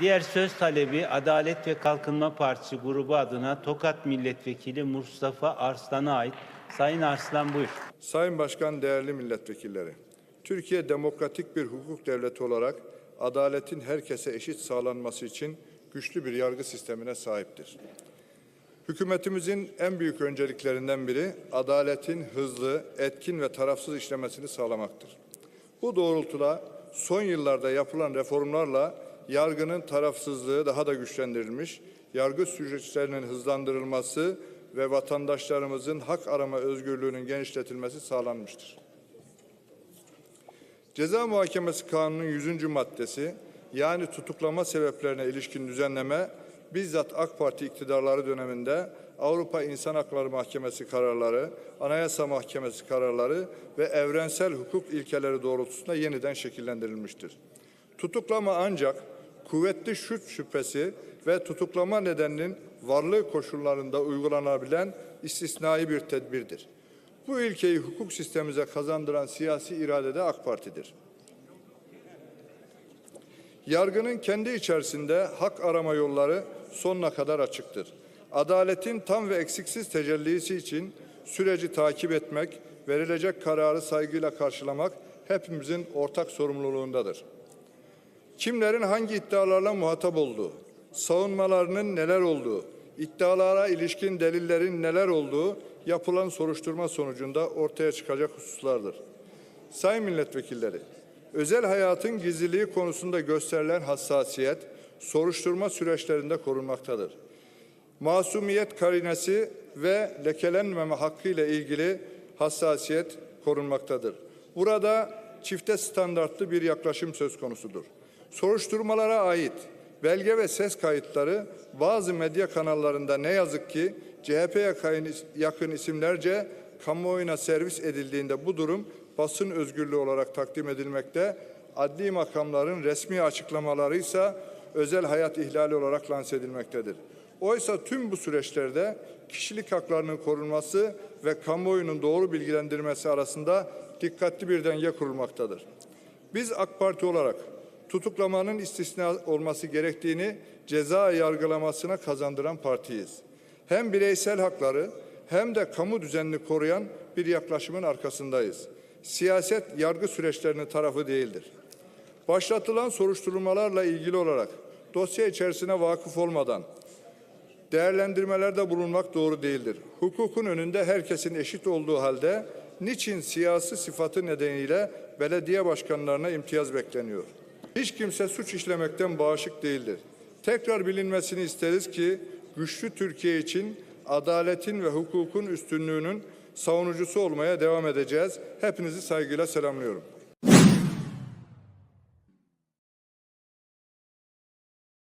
Diğer söz talebi Adalet ve Kalkınma Partisi grubu adına Tokat Milletvekili Mustafa Arslan'a ait. Sayın Arslan buyur. Sayın Başkan, değerli milletvekilleri. Türkiye demokratik bir hukuk devleti olarak adaletin herkese eşit sağlanması için güçlü bir yargı sistemine sahiptir. Hükümetimizin en büyük önceliklerinden biri adaletin hızlı, etkin ve tarafsız işlemesini sağlamaktır. Bu doğrultuda son yıllarda yapılan reformlarla yargının tarafsızlığı daha da güçlendirilmiş, yargı süreçlerinin hızlandırılması ve vatandaşlarımızın hak arama özgürlüğünün genişletilmesi sağlanmıştır. Ceza Muhakemesi Kanunu'nun 100. maddesi yani tutuklama sebeplerine ilişkin düzenleme bizzat AK Parti iktidarları döneminde Avrupa İnsan Hakları Mahkemesi kararları, Anayasa Mahkemesi kararları ve evrensel hukuk ilkeleri doğrultusunda yeniden şekillendirilmiştir. Tutuklama ancak kuvvetli şüph şüphesi ve tutuklama nedeninin varlığı koşullarında uygulanabilen istisnai bir tedbirdir. Bu ilkeyi hukuk sistemimize kazandıran siyasi irade de AK Parti'dir. Yargının kendi içerisinde hak arama yolları sonuna kadar açıktır. Adaletin tam ve eksiksiz tecellisi için süreci takip etmek, verilecek kararı saygıyla karşılamak hepimizin ortak sorumluluğundadır. Kimlerin hangi iddialarla muhatap olduğu, savunmalarının neler olduğu, iddialara ilişkin delillerin neler olduğu yapılan soruşturma sonucunda ortaya çıkacak hususlardır. Sayın milletvekilleri, özel hayatın gizliliği konusunda gösterilen hassasiyet soruşturma süreçlerinde korunmaktadır. Masumiyet karinesi ve lekelenmeme hakkı ile ilgili hassasiyet korunmaktadır. Burada çifte standartlı bir yaklaşım söz konusudur. Soruşturmalara ait belge ve ses kayıtları bazı medya kanallarında ne yazık ki CHP'ye yakın isimlerce kamuoyuna servis edildiğinde bu durum basın özgürlüğü olarak takdim edilmekte, adli makamların resmi açıklamaları ise özel hayat ihlali olarak lanse edilmektedir. Oysa tüm bu süreçlerde kişilik haklarının korunması ve kamuoyunun doğru bilgilendirmesi arasında dikkatli bir denge kurulmaktadır. Biz AK Parti olarak tutuklamanın istisna olması gerektiğini ceza yargılamasına kazandıran partiyiz. Hem bireysel hakları hem de kamu düzenini koruyan bir yaklaşımın arkasındayız. Siyaset yargı süreçlerinin tarafı değildir. Başlatılan soruşturmalarla ilgili olarak dosya içerisine vakıf olmadan değerlendirmelerde bulunmak doğru değildir. Hukukun önünde herkesin eşit olduğu halde niçin siyasi sıfatı nedeniyle belediye başkanlarına imtiyaz bekleniyor? Hiç kimse suç işlemekten bağışık değildir. Tekrar bilinmesini isteriz ki güçlü Türkiye için adaletin ve hukukun üstünlüğünün savunucusu olmaya devam edeceğiz. Hepinizi saygıyla selamlıyorum.